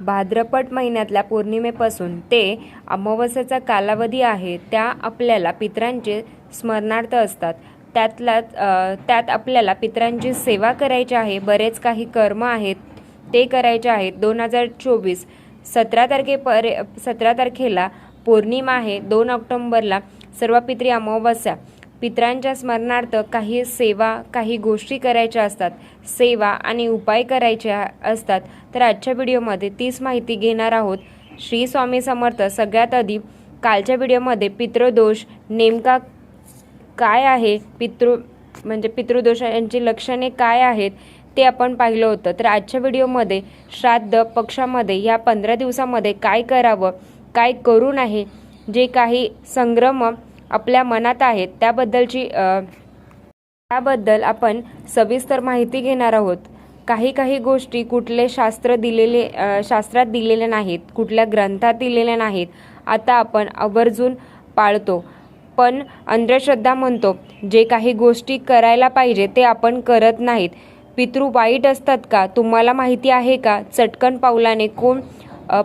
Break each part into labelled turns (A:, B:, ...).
A: भाद्रपद महिन्यातल्या पौर्णिमेपासून ते अमावस्याचा कालावधी आहे त्या आपल्याला पितरांचे स्मरणार्थ असतात. त्यातला त्यात आपल्याला पितरांची सेवा करायची आहे बरेच काही कर्म आहेत ते करायचे आहेत. दोन हजार चोवीस सतरा तारखेपरे सतरा तारखेला पौर्णिमा आहे दोन ऑक्टोंबरला सर्व पित्री अमावस्या. पितरांच्या स्मरणार्थ काही सेवा काही गोष्टी करायच्या असतात. सेवा आणि उपाय करायचे असतात. तर आजच्या व्हिडिओमध्ये तीच माहिती घेणार आहोत. श्री स्वामी समर्थ सगळ्यात आधी कालच्या व्हिडिओमध्ये पितृदोष नेमका काय आहे? पितृ म्हणजे पितृदोषांची लक्षणे काय आहेत? ते आपण पाहिलं होतं. तर आजच्या व्हिडिओमध्ये श्राद्ध पक्षामध्ये या पंधरा दिवसामध्ये काय करावं? काय करू आहे जे काही संग्रम आपल्या मनात आहेत त्याबद्दलची त्याबद्दल आपण सविस्तर माहिती घेणार आहोत. काही काही गोष्टी कुठले शास्त्र दिलेले शास्त्रात दिलेले नाहीत कुठल्या ग्रंथात दिलेले नाहीत आता आपण आवर्जून पाळतो. पण अंधश्रद्धा म्हणतो जे काही गोष्टी करायला पाहिजे ते आपण करत नाहीत. पितृ वाईट असतात का? तुम्हाला माहिती आहे का? चटकन पावलाने कोण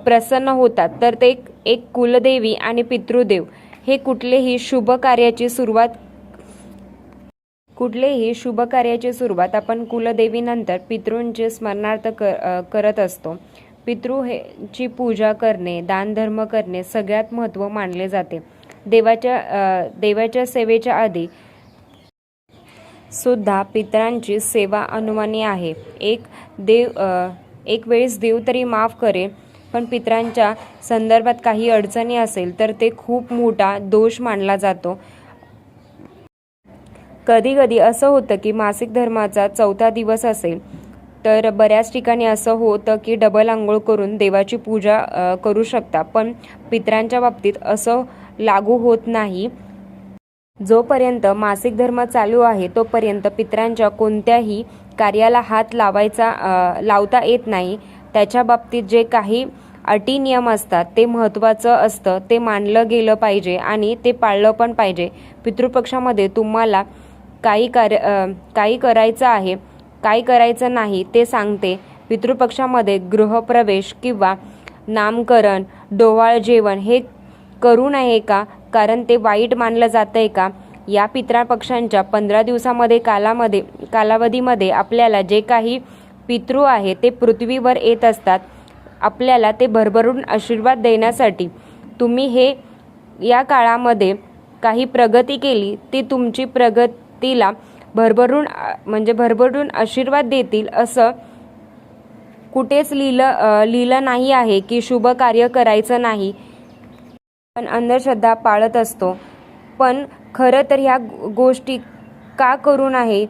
A: प्रसन्न होतात. तर ते एक कुलदेवी आणि पितृदेव. हे कुठलेही शुभ कार्याची सुरुवात कुठलेही शुभ कार्याची सुरुवात आपण कुलदेवीनंतर पितृंचे स्मरणार्थ क करत असतो. पितृ हे ची पूजा करणे दानधर्म करणे सगळ्यात महत्त्व मानले जाते. देवाच्या देवाच्या सेवेच्या आधी सुद्धा पितरांची सेवा अनुमानी आहे. एक देव एक वेळेस देव तरी माफ करे पण पितरांच्या संदर्भात काही अडचणी असेल तर ते खूप मोठा दोष मानला जातो. कधी कधी असं होतं की मासिक धर्माचा चौथा दिवस असेल तर बऱ्याच ठिकाणी असं होतं की डबल आंघोळ करून देवाची पूजा करू शकता. पण पितरांच्या बाबतीत असं लागू होत नाही. जोपर्यंत मासिक धर्म चालू आहे तोपर्यंत पितरांच्या कोणत्याही कार्याला हात लावायचा लावता येत नाही. त्याच्या बाबतीत जे काही अटी नियम असतात ते महत्त्वाचं असतं ते मानलं गेलं पाहिजे आणि ते पाळलं पण पाहिजे. पितृपक्षामध्ये तुम्हाला काही कार्य काही करायचं आहे काय करायचं नाही ते सांगते. पितृपक्षामध्ये गृहप्रवेश किंवा नामकरण डोवाळ जेवण हे करू नये का? कारण ते वाईट मानलं जातं आहे का? या पितृपक्षांच्या पंधरा दिवसामध्ये कालामध्ये कालावधीमध्ये आपल्याला जे काही पितृ आहे ते पृथ्वीवर येत असतात. आपल्याला ते भरभरून आशीर्वाद देण्यासाठी तुम्ही हे या काळामध्ये काही प्रगती केली ती तुमची प्रगतीला भरभरून म्हणजे भरभरून आशीर्वाद देतील असं कुठेच लिहिलं लिहिलं नाही आहे की शुभ कार्य करायचं नाही. पण अंधश्रद्धा पाळत असतो. पण खरं तर ह्या गोष्टी का करून आहे?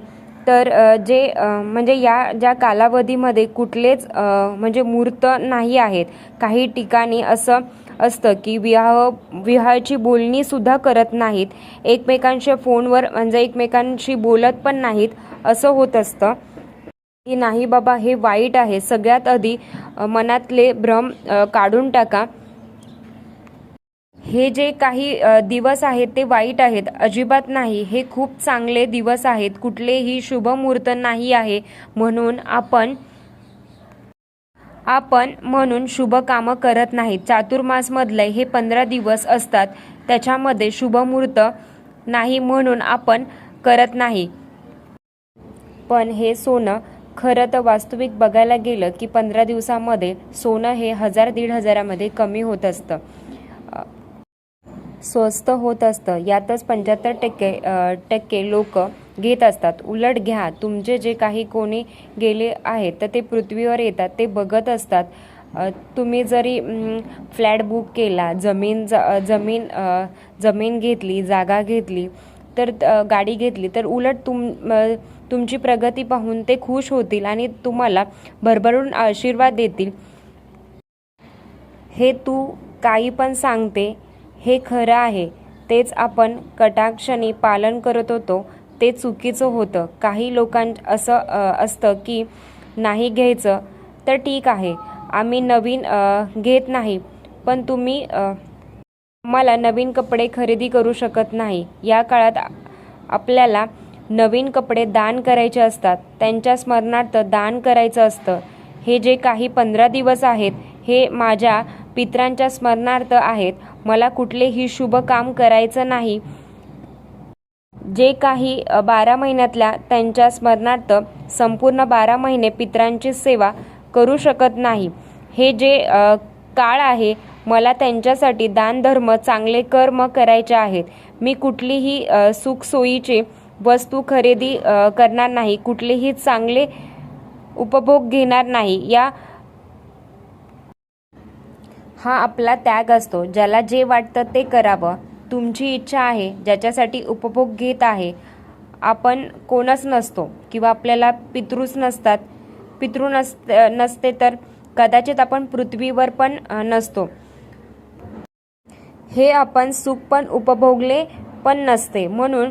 A: तर जे म्हणजे या ज्या कालावधीमध्ये कुठलेच म्हणजे मूर्त नाही आहेत काही ठिकाणी असं असतं की विवाह विवाहाची बोलणीसुद्धा करत नाहीत एकमेकांच्या फोनवर म्हणजे एकमेकांशी बोलत पण नाहीत असं होत असतं. की नाही बाबा हे वाईट आहे सगळ्यात आधी मनातले भ्रम काढून टाका. हे जे काही दिवस आहेत ते वाईट आहेत. अजिबात नाही. हे खूप चांगले दिवस आहेत. कुठलेही शुभ मुहूर्त नाही आहे म्हणून आपण आपण म्हणून शुभ कामं करत नाही. चातुर्मासमधले हे पंधरा दिवस असतात. त्याच्यामध्ये शुभ मुहूर्त नाही म्हणून आपण करत नाही. पण हे सोनं खरं तर वास्तविक बघायला गेलं की पंधरा दिवसामध्ये सोनं हे हजार दीड हजारामध्ये कमी होत असतं. स्वस्त होत असतं. यातच पंच्याहत्तर टक्के टक्के लोक घेत असतात. उलट घ्या. तुमचे जे काही कोणी गेले आहेत तर ते पृथ्वीवर येतात. ते बघत असतात. तुम्ही जरी फ्लॅट बुक केला जमीन ज जमीन जमीन घेतली जागा घेतली तर गाडी घेतली तर उलट तुम तुमची प्रगती पाहून ते खुश होतील आणि तुम्हाला भरभरून आशीर्वाद देतील. हे तू काही पण सांगते हे खरं आहे. तेच आपण कटाक्षणी पालन करत होतो. ते चुकीचं होतं. काही लोकां असं असतं की नाही घ्यायचं तर ठीक आहे. आम्ही नवीन घेत नाही. पण तुम्ही आम्हाला मला नवीन कपडे खरेदी करू शकत नाही. या काळात आपल्याला नवीन कपडे दान करायचे असतात. त्यांच्या स्मरणार्थ दान करायचं असतं. हे जे काही पंधरा दिवस आहेत हे माझ्या पित्रांच्या स्मरणार्थ आहेत. मला कुठलेही शुभ काम करायचं नाही. जे काही बारा महिन्यातल्या त्यांच्या स्मरणार्थ संपूर्ण बारा महिने पित्रांची सेवा करू शकत नाही. हे जे काळ आहे मला त्यांच्यासाठी दानधर्म चांगले कर्म करायचे आहेत. मी कुठलीही सुखसोयीचे वस्तू खरेदी करणार नाही. कुठलेही चांगले उपभोग घेणार नाही. या हा आपला त्याग असतो ज्याला जे वाटतं ते करावं. तुमची इच्छा आहे ज्याच्यासाठी उपभोग घेत आहे. आपण कोणच नसतो किंवा आपल्याला पितृच नसतात. पितृ नस नसते तर कदाचित आपण पृथ्वीवर पण नसतो. हे आपण सुख पण उपभोगले पण नसते. म्हणून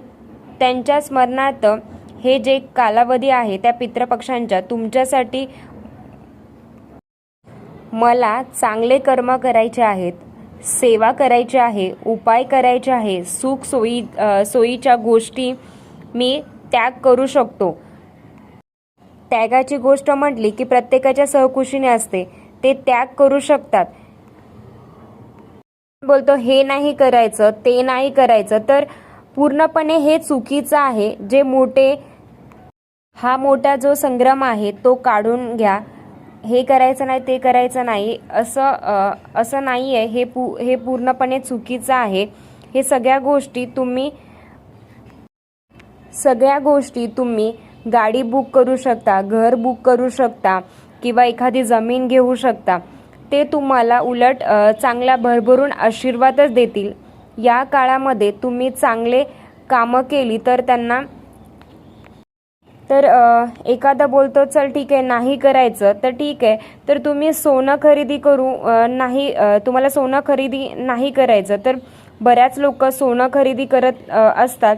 A: त्यांच्या स्मरणार्थ हे जे कालावधी आहे त्या पितृपक्षांच्या तुमच्यासाठी मला चांगले कर्म करायचे आहेत सेवा करायची आहे उपाय करायचे आहे सुख सोयी सोयीच्या गोष्टी मी त्याग करू शकतो. त्यागाची गोष्ट म्हटली की प्रत्येकाच्या सहकुशीने असते ते त्याग करू शकतात. बोलतो हे नाही करायचं ते नाही करायचं. तर पूर्णपणे हे चुकीचं आहे जे मोठे हा मोठा जो संग्राम आहे तो काढून घ्या. हे करायचं नाही ते करायचं नाही असं असं नाही आहे हे पू हे पूर्णपणे चुकीचं आहे. हे सगळ्या गोष्टी तुम्ही सगळ्या गोष्टी तुम्ही गाडी बुक करू शकता घर बुक करू शकता किंवा एखादी जमीन घेऊ शकता. ते तुम्हाला उलट चांगला भरभरून आशीर्वादच देतील. या काळामध्ये तुम्ही चांगले कामं केली तर त्यांना तर एखादा बोलतो चल ठीक आहे नाही करायचं तर ठीक आहे तर तुम्ही सोनं खरेदी करू नाही तुम्हाला सोनं खरेदी नाही करायचं तर बऱ्याच लोक सोनं खरेदी करत असतात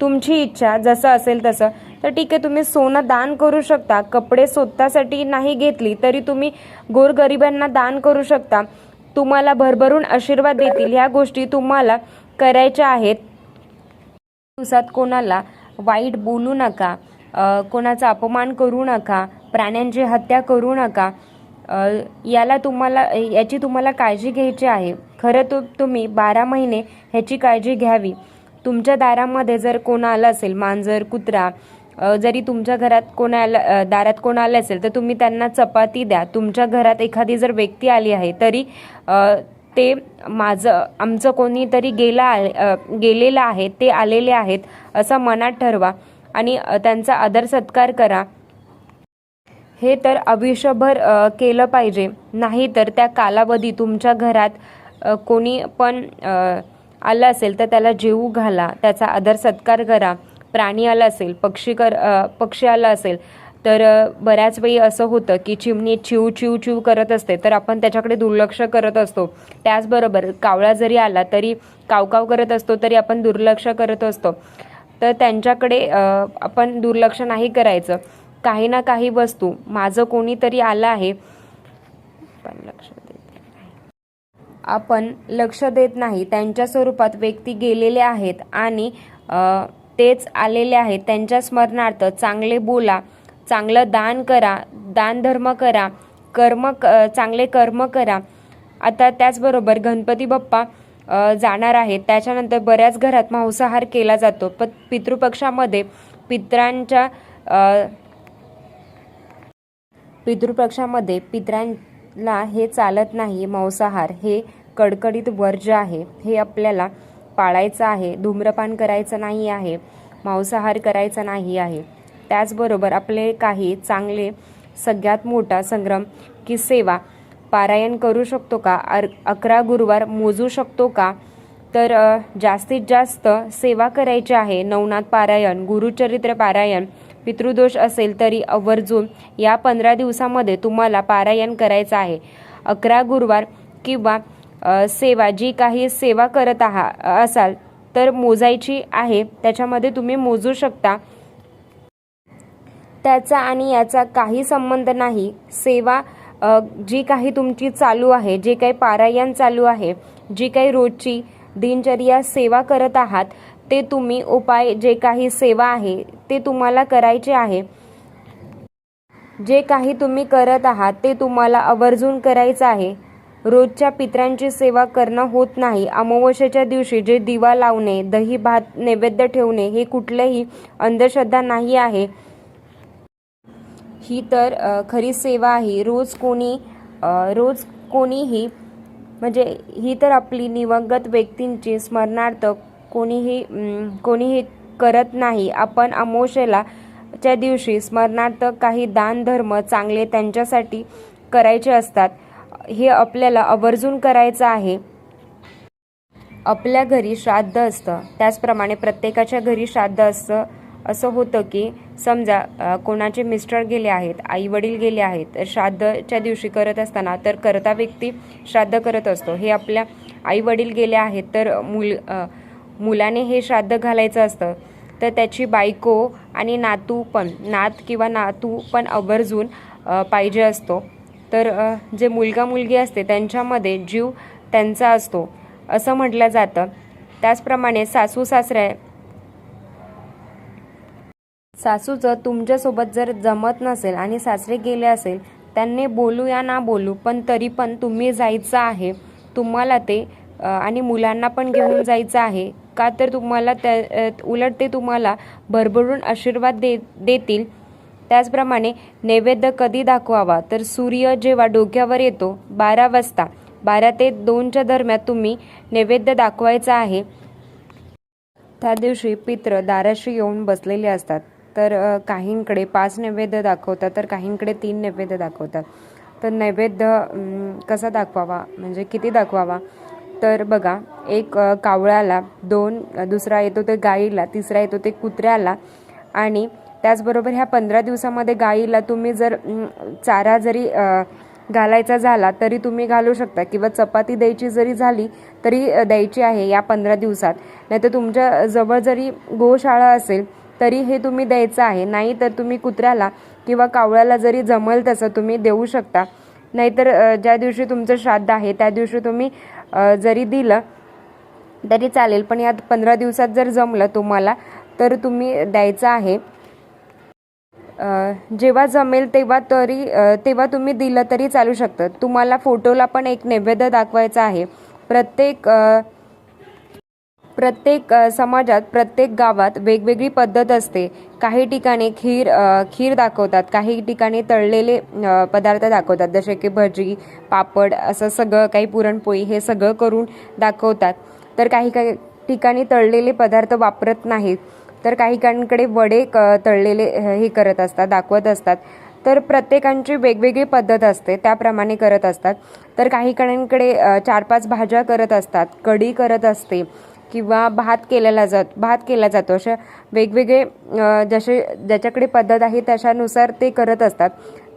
A: तुमची इच्छा जसं असेल तसं तर ठीक आहे तुम्ही सोनं दान करू शकता कपडे स्वतःसाठी नाही घेतली तरी तुम्ही गोरगरिबांना दान करू शकता तुम्हाला भरभरून आशीर्वाद देतील ह्या गोष्टी तुम्हाला करायच्या आहेत. दिवसात कोणाला वाईट बोलू नका. कोणाचा अपमान करू नका प्राण्यांची हत्या करू नका याला तुम्हाला याची तुम्हाला काळजी घ्यायची आहे. खरं तर तुम्ही बारा महिने ह्याची काळजी घ्यावी. तुमच्या दारामध्ये जर कोण आलं असेल मांजर कुत्रा जरी तुमच्या घरात कोणाला दारात कोण आलं असेल तर तुम्ही त्यांना चपाती द्या. तुमच्या घरात एखादी जर व्यक्ती आली आहे तरी ते माझं आमचं कोणीतरी गेला गेलेलं आहे ते आलेले आहेत असं मनात ठरवा. आणि त्यांचा आदर सत्कार करा. हे तर आयुष्यभर केलं पाहिजे. नाही तर त्या कालावधी तुमच्या घरात कोणी पण आलं असेल तर त्याला जेवू घाला. त्याचा आदर सत्कार करा. प्राणी आला असेल पक्षी कर पक्षी आला असेल तर बऱ्याच वेळी असं होतं की चिमणी चिव चिव चिव करत असते. तर आपण त्याच्याकडे दुर्लक्ष करत असतो. त्याचबरोबर कावळा जरी आला तरी कावकाव करत असतो तरी आपण दुर्लक्ष करत असतो. तर त्यांच्याकडे आपण दुर्लक्ष नाही करायचं. काही ना काही वस्तू. माझं कोणीतरी आलं आहे. पण लक्ष देत आपण लक्ष देत नाही. त्यांच्या स्वरूपात व्यक्ती गेलेले आहेत आणि तेच आलेले आहेत. त्यांच्या स्मरणार्थ चांगले बोला चांगलं दान करा दानधर्म करा कर्म क चांगले कर्म करा. आता त्याचबरोबर गणपती बाप्पा जाणार आहेत. त्याच्यानंतर बऱ्याच घरात मांसाहार केला जातो. प पितृपक्षामध्ये पित्रांच्या पितृपक्षामध्ये पित्रांना हे चालत नाही मांसाहार. हे कडकडीत वर्ज्य आहे हे आपल्याला पाळायचं आहे. धूम्रपान करायचं नाही आहे. मांसाहार करायचा नाही आहे. त्याचबरोबर आपले काही चांगले सगळ्यात मोठा संग्राम की सेवा पारायण करू शकतो का? अर अकरा गुरुवार मोजू शकतो का? तर जास्तीत जास्त सेवा करायची आहे. नवनाथ पारायण गुरुचरित्र पारायण पितृदोष असेल तरी आवर्जून या पंधरा दिवसामध्ये तुम्हाला पारायण करायचं आहे. अकरा गुरुवार किंवा सेवा जी काही सेवा करत आहात असाल तर मोजायची आहे. त्याच्यामध्ये तुम्ही मोजू शकता. त्याचा आणि याचा काही संबंध नाही. सेवा जी काही तुमची चालू आहे जे काही पारायण चालू आहे जी काही रोजची दिनचर्या सेवा करत आहात ते तुम्ही उपाय जे काही सेवा आहे ते तुम्हाला करायचे आहे. जे काही तुम्ही करत आहात ते तुम्हाला आवर्जून करायचं आहे. रोजच्या पित्रांची सेवा करणं होत नाही. अमावस्येच्या दिवशी जे दिवा लावणे दही भात नैवेद्य ठेवणे हे कुठलेही अंधश्रद्धा नाही आहे. ही तर खरी सेवा आहे. रोज कोणी रोज कोणीही म्हणजे ही तर आपली निवंगत व्यक्तींची स्मरणार्थ कोणीही कोणीही करत नाही. आपण अमोशेला च्या दिवशी स्मरणार्थ काही दान धर्म चांगले त्यांच्यासाठी करायचे असतात. हे आपल्याला आवर्जून करायचं आहे. आपल्या घरी श्राद्ध असतं. त्याचप्रमाणे प्रत्येकाच्या घरी श्राद्ध असतं. असं होतं की समजा कोणाचे मिस्टर गेले आहेत आई वडील गेले आहेत तर श्राद्धच्या दिवशी करत असताना तर करता व्यक्ती श्राद्ध करत असतो. हे आपल्या आई वडील गेले आहेत तर मुल मुलाने हे श्राद्ध घालायचं असतं. तर त्याची बायको आणि नातू पण नात किंवा नातू पण आवर्जून पाहिजे असतो. तर जे मुलगा मुलगी असते त्यांच्यामध्ये जीव त्यांचा असतो असं म्हटलं जातं. त्याचप्रमाणे सासू सासऱ्या सासूचं तुमच्यासोबत जर जमत नसेल आणि सासरे गेले असेल त्यांनी बोलू या ना बोलू पण तरी पण तुम्ही जायचं आहे. तुम्हाला ते आणि मुलांना पण घेऊन जायचं आहे. का तर तुम्हाला त्या उलट ते तुम्हाला भरभरून आशीर्वाद दे देतील. त्याचप्रमाणे नैवेद्य कधी दाखवावा? तर सूर्य जेव्हा डोक्यावर येतो बारा वाजता बारा ते दोनच्या दरम्यान तुम्ही नैवेद्य दाखवायचा आहे. त्या दिवशी पित्र दाराशी येऊन बसलेले असतात. तर काहींकडे पाच नैवेद्य दाखवतात तर काहींकडे तीन नैवेद्य दाखवतात. तर नैवेद्य कसा दाखवावा? म्हणजे किती दाखवावा? तर बघा एक कावळ्याला दोन दुसरा येतो ते गाईला तिसरा येतो ते कुत्र्याला आणि त्याचबरोबर ह्या पंधरा दिवसामध्ये गाईला तुम्ही जर चारा जरी घालायचा झाला तरी तुम्ही घालू शकता किंवा चपाती द्यायची जरी झाली तरी द्यायची आहे या पंधरा दिवसात. नाहीतर तुमच्या जवळ जरी गोशाळा असेल तरी हे तुम्ही द्यायचं आहे. नाही तर तुम्ही कुत्र्याला किंवा कावळ्याला जरी जमल तसं तुम्ही देऊ शकता. नाहीतर ज्या दिवशी तुमचं श्राद्ध आहे त्या दिवशी तुम्ही जरी दिलं तरी चालेल. पण यात पंधरा दिवसात जर जमलं तुम्हाला तर तुम्ही द्यायचं आहे. जेव्हा जमेल तेव्हा तरी तेव्हा तुम्ही दिलं तरी चालू शकतं. तुम्हाला फोटोला पण एक नैवेद्य दाखवायचा आहे. प्रत्येक प्रत्येक समाजात प्रत्येक गावात वेगवेगळी पद्धत असते. काही ठिकाणी खीर खीर दाखवतात काही ठिकाणी तळलेले पदार्थ दाखवतात जसे की भजी पापड असं सगळं काही पुरणपोळी हे सगळं करून दाखवतात. तर काही काही ठिकाणी तळलेले पदार्थ वापरत नाहीत. तर काही काहींकडे वडे क तळलेले हे करत असतात दाखवत असतात. तर प्रत्येकांची वेगवेगळी पद्धत असते त्याप्रमाणे करत असतात. तर काही काहींकडे चार पाच भाज्या करत असतात कढी करत असते. किंवा भात केलेला जात भात केला जातो. अशा वेगवेगळे जसे ज्याच्याकडे पद्धत आहे तशानुसार ते करत असतात.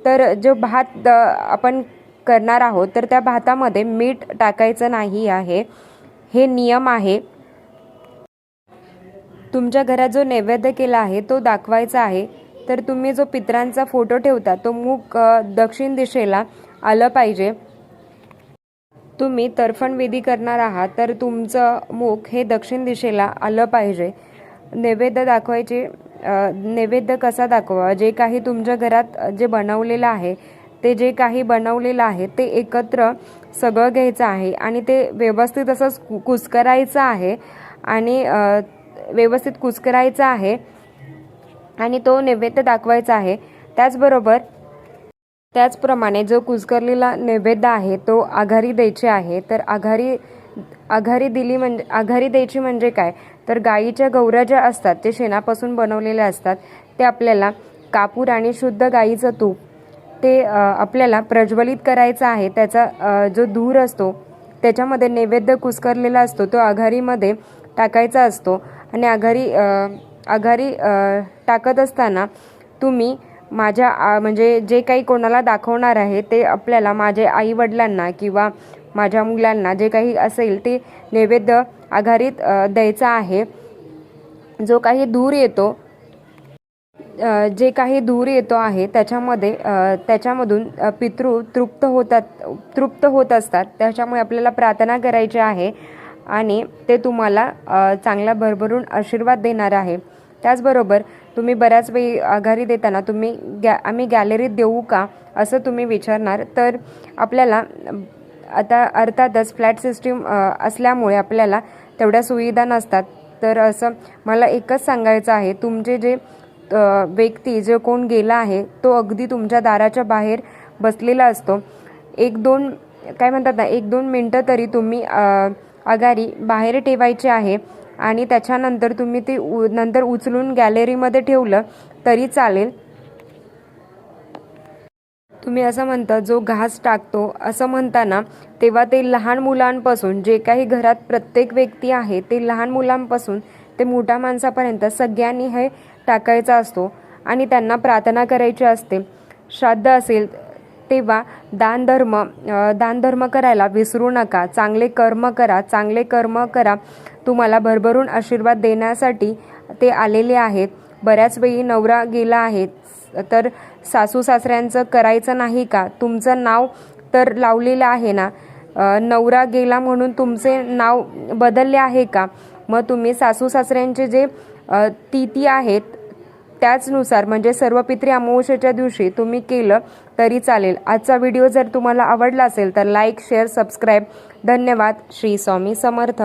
A: तर जो भात आपण करणार आहोत तर त्या भातामध्ये मीठ टाकायचं नाही आहे. हे नियम आहे. तुमच्या घरात जो नैवेद्य केला आहे तो दाखवायचा आहे. तर तुम्ही जो पित्रांचा फोटो ठेवता तो मूक दक्षिण दिशेला आलं पाहिजे. तुम्ही तर्फण विधी करणार आहात तर तुमचं मुख हे दक्षिण दिशेला आलं पाहिजे. नैवेद्य दाखवायचे नैवेद्य कसा दाखवा जे काही तुमच्या घरात जे बनवलेलं आहे ते जे काही बनवलेलं आहे ते एकत्र सगळं घ्यायचं आहे आणि ते व्यवस्थित असं कु- कुस्करायचं आहे आणि व्यवस्थित कुस्करायचं आहे आणि तो नैवेद्य दाखवायचा आहे. त्याचबरोबर त्याचप्रमाणे जो कुस्करलेला नैवेद्य आहे तो आघारी द्यायची आहे तर आघारी आघारी दिली म्हणजे आघारी द्यायची म्हणजे काय? तर गाईच्या गौऱ्या ज्या असतात ते शेणापासून बनवलेल्या असतात ते आपल्याला कापूर आणि शुद्ध गाईचं तूप ते आपल्याला प्रज्वलित करायचं आहे त्याचा जो धूर असतो त्याच्यामध्ये नैवेद्य कुस्करलेला असतो तो आघारीमध्ये टाकायचा असतो. आणि आघारी आघारी टाकत असताना तुम्ही माझ्या आ, म्हणजे जे काही कोणाला दाखवणार आहे ते आपल्याला माझे आई वडिलांना किंवा माझ्या मुलांना जे काही असेल ते नैवेद्य आघारीत द्यायचा आहे. जो काही धूर येतो जे काही धूर येतो आहे त्याच्यामध्ये त्याच्यामधून पितृ तृप्त होतात तृप्त होत असतात. त्याच्यामुळे आपल्याला प्रार्थना करायची आहे आणि ते तुम्हाला चांगला भरभरून आशीर्वाद देणार आहे. त्याचबरोबर तुम्ही बऱ्याच वेळी आघारी देताना तुम्ही गॅ आम्ही गॅलरीत देऊ का असं तुम्ही विचारणार. तर आपल्याला आता अर्थातच फ्लॅट सिस्टीम असल्यामुळे आपल्याला तेवढ्या सुविधा नसतात. तर असं मला एकच सांगायचं आहे तुमचे जे व्यक्ती जो कोण गेला आहे तो अगदी तुमच्या दाराच्या बाहेर बसलेला असतो. एक दोन काय म्हणतात ना एक दोन मिनटं तरी तुम्ही अ, आघारी बाहेर ठेवायची आहे आणि त्याच्यानंतर तुम्ही ते उ नंतर उचलून गॅलरीमध्ये ठेवलं तरी चालेल. तुम्ही असं म्हणता जो घास टाकतो असं म्हणताना तेव्हा ते लहान मुलांपासून जे काही घरात प्रत्येक व्यक्ती आहे ते लहान मुलांपासून ते मोठ्या माणसापर्यंत सगळ्यांनी हे टाकायचा असतो आणि त्यांना प्रार्थना करायची असते. श्राद्ध असेल तेव्हा दानधर्म दानधर्म करायला विसरू नका. चांगले कर्म करा. चांगले कर्म करा. तुम्हाला भरभरून आशीर्वाद देण्यासाठी ते आलेले आहेत. बऱ्याच वेळी नवरा गेला आहे. तर सासू सासऱ्यांचं करायचं नाही का? तुमचं नाव तर लावलेलं आहे ना? नवरा गेला म्हणून तुमचे नाव बदलले आहे का? मग तुम्ही सासू सासऱ्यांचे जे तिथी आहेत त्याचनुसार म्हणजे सर्व पित्री अमावस्येच्या दिवशी तुम्ही केलं तरी चालेल. आजचा व्हिडिओ जर तुम्हाला आवडला असेल तर लाईक शेअर सबस्क्राईब धन्यवाद. श्री स्वामी समर्थ.